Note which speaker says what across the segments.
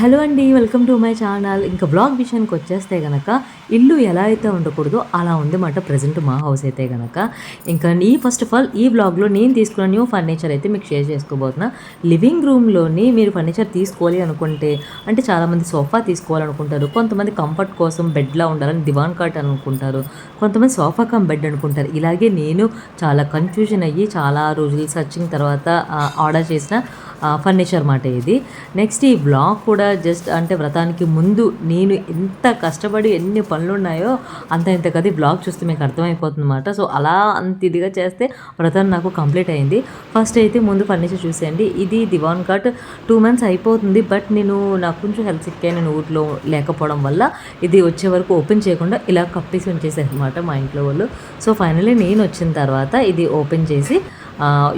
Speaker 1: Hello అండి welcome to my channel. ఇంకా blog విషయానికి వచ్చేస్తే గనక ఇల్లు ఎలా అయితే ఉండకూడదో అలా ఉందన్నమాట ప్రజెంట్ మా హౌస్ అయితే గనక. ఇంకా నీ ఫస్ట్ ఆఫ్ ఆల్ ఈ బ్లాగ్లో నేను తీసుకున్న న్యూ ఫర్నిచర్ అయితే మీకు షేర్ చేసుకోబోతున్నా. లివింగ్ రూమ్లోని మీరు ఫర్నిచర్ తీసుకోవాలి అనుకుంటే అంటే చాలామంది సోఫా తీసుకోవాలనుకుంటారు. కొంతమంది కంఫర్ట్ కోసం బెడ్లా ఉండాలని దివాన్ కాట్ అనుకుంటారు. కొంతమంది సోఫా కమ్ బెడ్ అనుకుంటారు. ఇలాగే నేను చాలా కన్ఫ్యూజన్ అయ్యి చాలా రోజులు సర్చింగ్ తర్వాత ఆర్డర్ చేసిన ఫర్నిచర్ మాట ఇది. నెక్స్ట్ ఈ బ్లాగ్ కూడా జస్ట్ అంటే వ్రతానికి ముందు నేను ఎంత కష్టపడి ఎన్ని పనులు ఉన్నాయో అంత ఇంత కదా బ్లాగ్ చూస్తే మీకు అర్థమైపోతుంది అనమాట సో అలా అంత ఇదిగా చేస్తే వ్రతం నాకు కంప్లీట్ అయింది. ఫస్ట్ అయితే ముందు ఫర్నిచర్ చూసేయండి. ఇది దివాన్ కట్ టూ మంత్స్ అయిపోతుంది. బట్ నేను నాకు కొంచెం హెల్త్ సిక్ నేను ఊర్లో లేకపోవడం వల్ల ఇది వచ్చే వరకు ఓపెన్ చేయకుండా ఇలా కప్పేసి ఉంచేసారు అనమాట మా ఇంట్లో వాళ్ళు. సో ఫైనల్లీ నేను వచ్చిన తర్వాత ఇది ఓపెన్ చేసి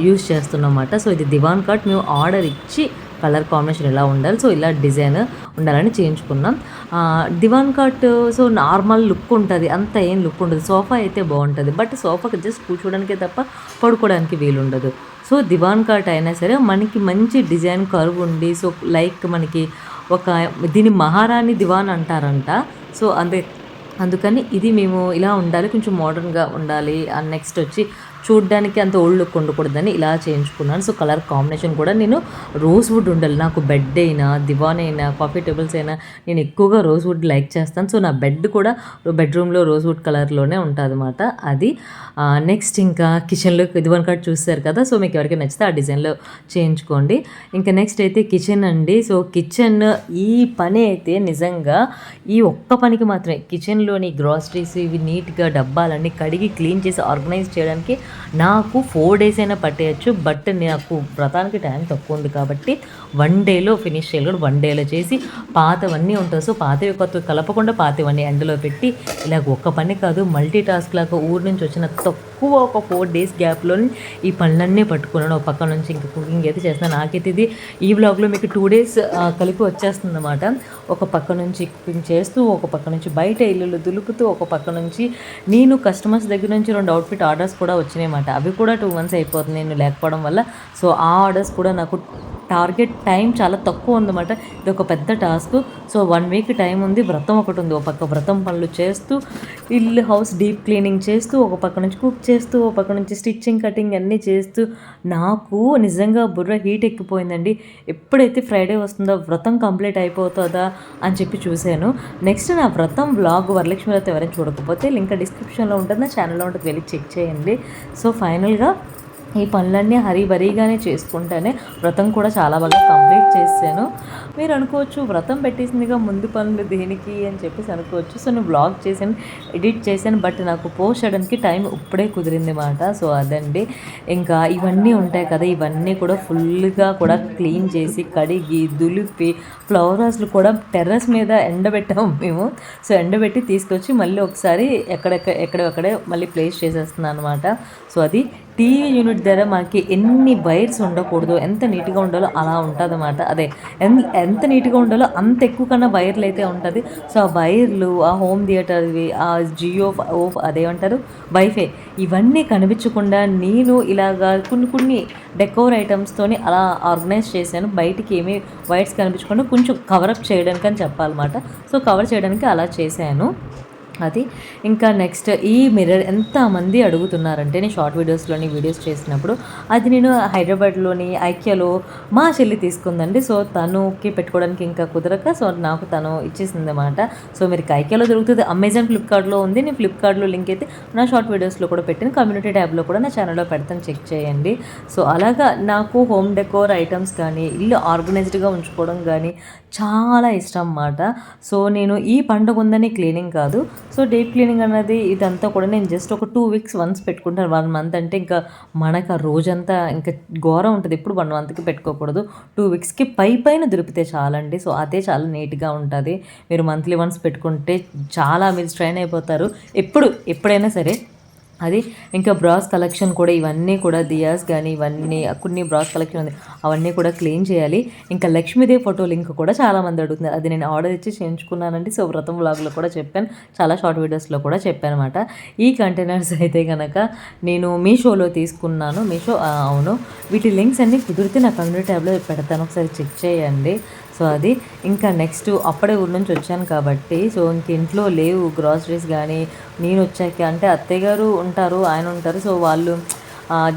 Speaker 1: యూస్ చేస్తున్నమాట సో ఇది దివాన్ కట్. మేము ఆర్డర్ ఇచ్చి కలర్ కాంబినేషన్ ఎలా ఉండాలి సో ఇలా డిజైన్ ఉండాలని చేయించుకున్నాం. Divan cut so normal look ఉంటుంది. అంత ఏం లుక్ ఉండదు. సోఫా అయితే బాగుంటుంది. బట్ సోఫాకి జస్ట్ కూర్చోడానికే తప్ప పడుకోవడానికి వీలుండదు సో దివాన్ కట్ అయినా సరే మనకి మంచి డిజైన్ కర్వ్ ఉండి సో లైక్ మనకి ఒక దీని మహారాణి దివాన్ అంటారంట. సో అంతే. అందుకని ఇది మేము ఇలా ఉండాలి. కొంచెం మోడర్న్గా ఉండాలి. నెక్స్ట్ వచ్చి చూడ్డానికి అంత ఓల్డ్ లుక్ ఉండకూడదని ఇలా చేయించుకున్నాను. సో కలర్ కాంబినేషన్ కూడా నేను రోజ్ వుడ్ ఉండాలి. నాకు బెడ్ అయినా దివాన్ అయినా కాఫీ టేబుల్స్ అయినా నేను ఎక్కువగా రోజ్ వుడ్ లైక్ చేస్తాను. సో నా బెడ్ కూడా బెడ్రూమ్లో రోజ్ వుడ్ కలర్లోనే ఉంటుంది అనమాట అది నెక్స్ట్ ఇంకా కిచెన్లో దివాన్ కార్డ్ చూస్తారు కదా సో మీకు ఎవరికైనా నచ్చితే ఆ డిజైన్లో చేయించుకోండి. ఇంకా నెక్స్ట్ అయితే కిచెన్ అండి. సో కిచెన్ ఈ పని అయితే నిజంగా ఈ ఒక్క పనికి మాత్రమే. కిచెన్లోని గ్రాసరీస్ ఇవి నీట్గా డబ్బాలన్నీ కడిగి క్లీన్ చేసి ఆర్గనైజ్ చేయడానికి నాకు ఫోర్ డేస్ అయినా పట్టేయచ్చు బట్ నాకు వ్రతానికి టైం తక్కువ ఉంది కాబట్టి వన్ డేలో ఫినిష్ చేయగలడు వన్ డేలో చేసి పాతవన్నీ ఉంటుంది. సో పాతవి కొత్త కలపకుండా పాతవన్నీ ఎండలో పెట్టి ఇలా ఒక్క పని కాదు మల్టీ టాస్క్ లాగా ఊరు నుంచి వచ్చిన తక్కువ ఒక ఫోర్ డేస్ గ్యాప్లో ఈ పనులన్నీ పట్టుకున్నాను. ఒక పక్క నుంచి ఇంకా కుకింగ్ అయితే చేస్తున్నాను నాకైతే ఇది ఈ బ్లాగ్లో మీకు టూ డేస్ కలిపి వచ్చేస్తుంది అనమాట ఒక పక్క నుంచి కుకింగ్ చేస్తూ ఒక పక్క నుంచి బయట ఇల్లు దులుపుతూ ఒక పక్క నుంచి నేను కస్టమర్స్ దగ్గర నుంచి రెండు అవుట్ఫిట్ ఆర్డర్స్ కూడా వచ్చినాయి అన్నమాట అవి కూడా టూ మంత్స్ అయిపోతుంది నేను లేకపోవడం వల్ల. సో ఆ ఆర్డర్స్ కూడా నాకు టార్గెట్ టైం చాలా తక్కువ ఉందన్నమాట. ఇది ఒక పెద్ద task so one week time ఉంది. వ్రతం ఒకటి ఉంది. ఒక పక్క వ్రతం పనులు చేస్తూ ఇల్లు హౌస్ డీప్ క్లీనింగ్ చేస్తూ ఒక పక్క నుంచి కుక్ చేస్తూ ఒక పక్క నుంచి స్టిచ్చింగ్ కటింగ్ అన్నీ చేస్తూ నాకు నిజంగా బుర్ర హీట్ ఎక్కిపోయిందండి. ఎప్పుడైతే ఫ్రైడే వస్తుందో వ్రతం కంప్లీట్ అయిపోతుందా అని చెప్పి చూశాను. నెక్స్ట్ నా వ్రతం వ్లాగ్ వరలక్ష్మి వ్రతం ఎవరైనా చూడకపోతే లింక్ డిస్క్రిప్షన్లో ఉంటుంది. నా ఛానల్లో ఉంటుంది. వెళ్ళి చెక్ చేయండి. సో ఫైనల్గా ఈ పనులన్నీ హరిబరీగానే చేసుకుంటేనే వ్రతం కూడా చాలా బాగా కంప్లీట్ చేశాను. మీరు అనుకోవచ్చు వ్రతం పెట్టేసిందిగా ముందు పనులు దేనికి అని చెప్పేసి అనుకోవచ్చు. సో నేను బ్లాగ్ చేశాను ఎడిట్ చేశాను బట్ నాకు పోస్ట్ చేయడానికి టైం ఇప్పుడే కుదిరింది మాట. సో అదండి. ఇంకా ఇవన్నీ ఉంటాయి కదా ఇవన్నీ కూడా ఫుల్గా కూడా క్లీన్ చేసి కడిగి దులిపి ఫ్లవర్ కూడా టెర్రస్ మీద ఎండబెట్టాము మేము. సో ఎండబెట్టి తీసుకొచ్చి మళ్ళీ ఒకసారి ఎక్కడెక్కడ ఎక్కడెక్కడే మళ్ళీ ప్లేస్ చేసేస్తున్నాను అనమాట సో అది టీవీ యూనిట్ దగ్గర మనకి ఎన్ని వైర్స్ ఉండకూడదు ఎంత నీట్గా ఉండాలో అలా ఉంటుంది అన్నమాట. అదే ఎంత నీట్గా ఉండాలో అంత ఎక్కువ కన్నా వైర్లు అయితే ఉంటుంది. సో ఆ వైర్లు ఆ హోమ్ థియేటర్వి ఆ జియో ఓఫ్ అదేమంటారు వైఫై ఇవన్నీ కనిపించకుండా నేను ఇలాగా కొన్ని కొన్ని డెకోర్ ఐటమ్స్తోని అలా ఆర్గనైజ్ చేశాను. బయటికి ఏమీ వైర్స్ కనిపించకుండా కొంచెం కవరప్ చేయడానికి అని చెప్పాలన్నమాట. సో కవర్ చేయడానికి అలా చేశాను. అది. ఇంకా నెక్స్ట్ ఈ మిర్రర్ ఎంతమంది అడుగుతున్నారంటే నేను షార్ట్ వీడియోస్లోని వీడియోస్ చేసినప్పుడు అది నేను హైదరాబాద్లోని ఐక్యలో మా చెల్లి తీసుకుందండి. సో తనుకి పెట్టుకోవడానికి ఇంకా కుదరక సో నాకు తను ఇచ్చేసింది అనమాట సో మీరు ఐక్యలో దొరుకుతుంది. అమెజాన్ ఫ్లిప్కార్ట్లో ఉంది. నేను ఫ్లిప్కార్ట్లో లింక్ అయితే నా షార్ట్ వీడియోస్లో కూడా పెట్టిన. కమ్యూనిటీ ట్యాబ్లో కూడా నా ఛానల్లో పెడతాను. చెక్ చేయండి. సో అలాగా నాకు హోమ్ డెకోర్ ఐటమ్స్ కానీ ఇల్లు ఆర్గనైజ్డ్గా ఉంచుకోవడం కానీ చాలా ఇష్టం అన్నమాట. సో నేను ఈ పండుగ ఉందని క్లీనింగ్ కాదు. సో డీప్ క్లీనింగ్ అన్నది ఇదంతా కూడా నేను జస్ట్ ఒక టూ వీక్స్ వన్స్ పెట్టుకుంటాను. వన్ మంత్ అంటే ఇంకా మనకు ఆ రోజంతా ఇంకా ఘోరం ఉంటుంది. ఎప్పుడు వన్ మంత్కి పెట్టుకోకూడదు. టూ వీక్స్కి పై పైన దొరికితే చాలండి. సో అదే చాలా నీట్గా ఉంటుంది. మీరు మంత్లీ వన్స్ పెట్టుకుంటే చాలా మీరు స్ట్రైన్ అయిపోతారు. ఎప్పుడు ఎప్పుడైనా సరే అది ఇంకా బ్రాస్ కలెక్షన్ కూడా ఇవన్నీ కూడా దియాస్ కానీ ఇవన్నీ కొన్ని బ్రాస్ కలెక్షన్ ఉంది. అవన్నీ కూడా క్లీన్ చేయాలి. ఇంకా లక్ష్మీదేవి ఫోటో లింక్ కూడా చాలామంది అడుగుతున్నారు. అది నేను ఆర్డర్ ఇచ్చి చేయించుకున్నానండి. సో వ్రతం వ్లాగ్లో కూడా చెప్పాను. చాలా షార్ట్ వీడియోస్లో కూడా చెప్పాను అనమాట ఈ కంటైనర్స్ అయితే కనుక నేను మీషోలో తీసుకున్నాను. మీషో అవును. వీటి లింక్స్ అన్నీ కుదిరితే నా కమ్యూనిటీ ట్యాబ్లో పెడతాను. ఒకసారి చెక్ చేయండి. సో అది ఇంకా నెక్స్ట్ అప్పుడే ఊరి నుంచి వచ్చాను కాబట్టి సో ఇంక ఇంట్లో లేవు గ్రాసరీస్ కానీ నేను వచ్చాక అంటే అత్తయ్య గారు ఉంటారు ఆయన ఉంటారు సో వాళ్ళు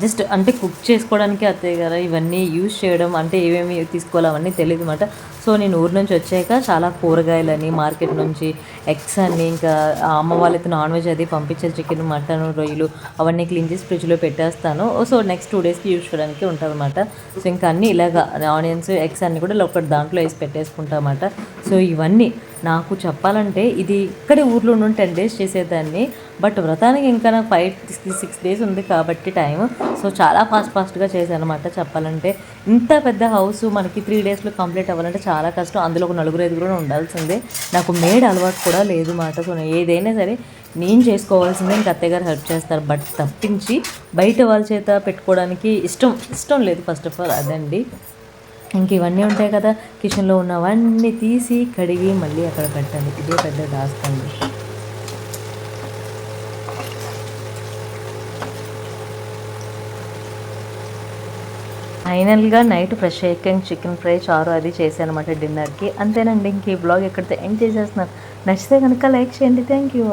Speaker 1: జస్ట్ అంటే కుక్ చేసుకోవడానికి అత్తయ్య గారు ఇవన్నీ యూజ్ చేయడం అంటే ఏమేమి తీసుకోవాలి అవన్నీ తెలియదు అనమాట సో నేను ఊరు నుంచి వచ్చాక చాలా కూరగాయలని మార్కెట్ నుంచి ఎగ్స్ అని ఇంకా అమ్మ వాళ్ళకి నాన్ వెజ్ అది పంపించే చికెన్ మటన్ రొయ్యలు అవన్నీ క్లీన్ చేసి ఫ్రిడ్జ్లో పెట్టేస్తాను. సో నెక్స్ట్ టూ డేస్కి యూజ్ చేయడానికి ఉంటుంది అనమాట సో ఇంకా అన్నీ ఇలాగ ఆనియన్స్ ఎగ్స్ అన్నీ కూడా ఒకటి దాంట్లో వేసి పెట్టేసుకుంటామన్నమాట. సో ఇవన్నీ నాకు చెప్పాలంటే ఇది ఇక్కడే ఊర్లో నుండి టెన్ డేస్ చేసేదాన్ని. బట్ వ్రతానికి ఇంకా నాకు ఫైవ్ సిక్స్ డేస్ ఉంది కాబట్టి టైం సో చాలా ఫాస్ట్ ఫాస్ట్గా చేశాను అనమాట చెప్పాలంటే. ఇంత పెద్ద హౌస్ మనకి త్రీ డేస్లో కంప్లీట్ అవ్వాలంటే చాలా చాలా కష్టం. అందులో ఒక నలుగురు ఐదుగురు ఉండాల్సిందే. నాకు మేడ్ అలవాటు కూడా లేదు మాట సో ఏదైనా సరే నేను చేసుకోవాల్సిందే. ఇంకా అత్తయ్య గారు హెల్ప్ చేస్తారు. బట్ తప్పించి బయట వాళ్ళ చేత పెట్టుకోవడానికి ఇష్టం ఇష్టం లేదు ఫస్ట్ ఆఫ్ ఆల్. అదండి. ఇంక ఇవన్నీ ఉంటాయి కదా. కిచెన్లో ఉన్నవన్నీ తీసి కడిగి మళ్ళీ అక్కడ పెట్టాలి ఇదే పెద్ద టాస్క్ అండి ఫైనల్గా నైట్ ఫ్రెష్ అయ్యాక చికెన్ ఫ్రై చారు అది చేశాను అనమాట డిన్నర్కి. అంతేనండి ఇంక ఈ బ్లాగ్ ఎక్కడితో ఎండ్ చేసేస్తున్నాను నచ్చితే కనుక లైక్ చేయండి. Thank you.